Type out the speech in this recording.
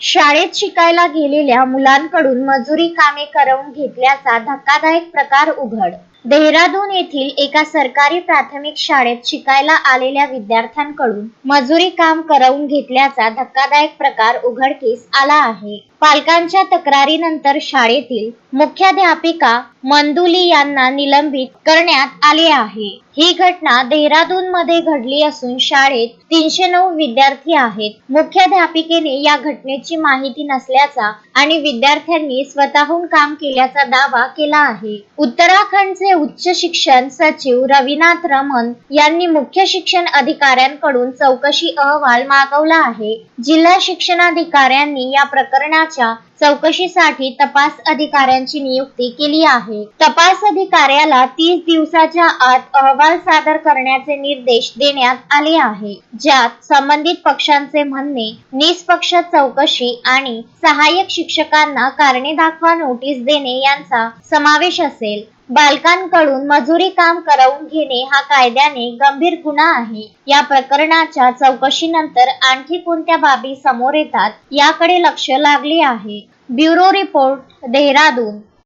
शाळेत शिकायला गेलेल्या मुलांकडून मजुरी कामे करवून घेतल्याचा धक्कादायक प्रकार उघड. देहरादून येथील एका सरकारी प्राथमिक शाळेत शिकायला आलेल्या विद्यार्थ्यांकडून मजुरी काम करवून घेतल्याचा धक्कादायक प्रकार उघडकीस आला आहे. पालकांच्या तक्रारीनंतर शाळेतील मुख्याध्यापिका मंदुली यांना निलंबित करण्यात आले आहे. ही घटना देहरादून मध्ये घडली असून शाळेत तीनशे नऊ विद्यार्थी आहेत. मुख्याध्यापिकेने या घटनेची माहिती नसल्याचा आणि विद्यार्थ्यांनी स्वतःहून काम केल्याचा दावा केला आहे. उत्तराखंडचे उच्च शिक्षण सचिव रविनाथ रमन यांनी मुख्य शिक्षण अधिकाऱ्यांकडून चौकशी अहवाल मागवला आहे. जिल्हा शिक्षणाधिकाऱ्यांनी या प्रकरणाच्या चौकशीसाठी तपास अधिकाऱ्यांची नियुक्ती केली आहे. तपास अधिकाऱ्याला तीस दिवसाच्या आत अहवाल सादर करण्याचे निर्देश देण्यात आले आहे. ज्यात संबंधित पक्षांचे म्हणणे निष्पक्ष चौकशी आणि सहाय्यक शिक्षकांना कारणे दाखवा नोटीस देणे यांचा समावेश असेल. बालकांकडून मजुरी काम करवून घेणे हा कायद्याने गंभीर गुन्हा आहे. या प्रकरणाच्या चौकशीनंतर आणखी कोणत्या बाबी समोर येतात याकडे लक्ष लागले आहे. Bureau report Dehradun.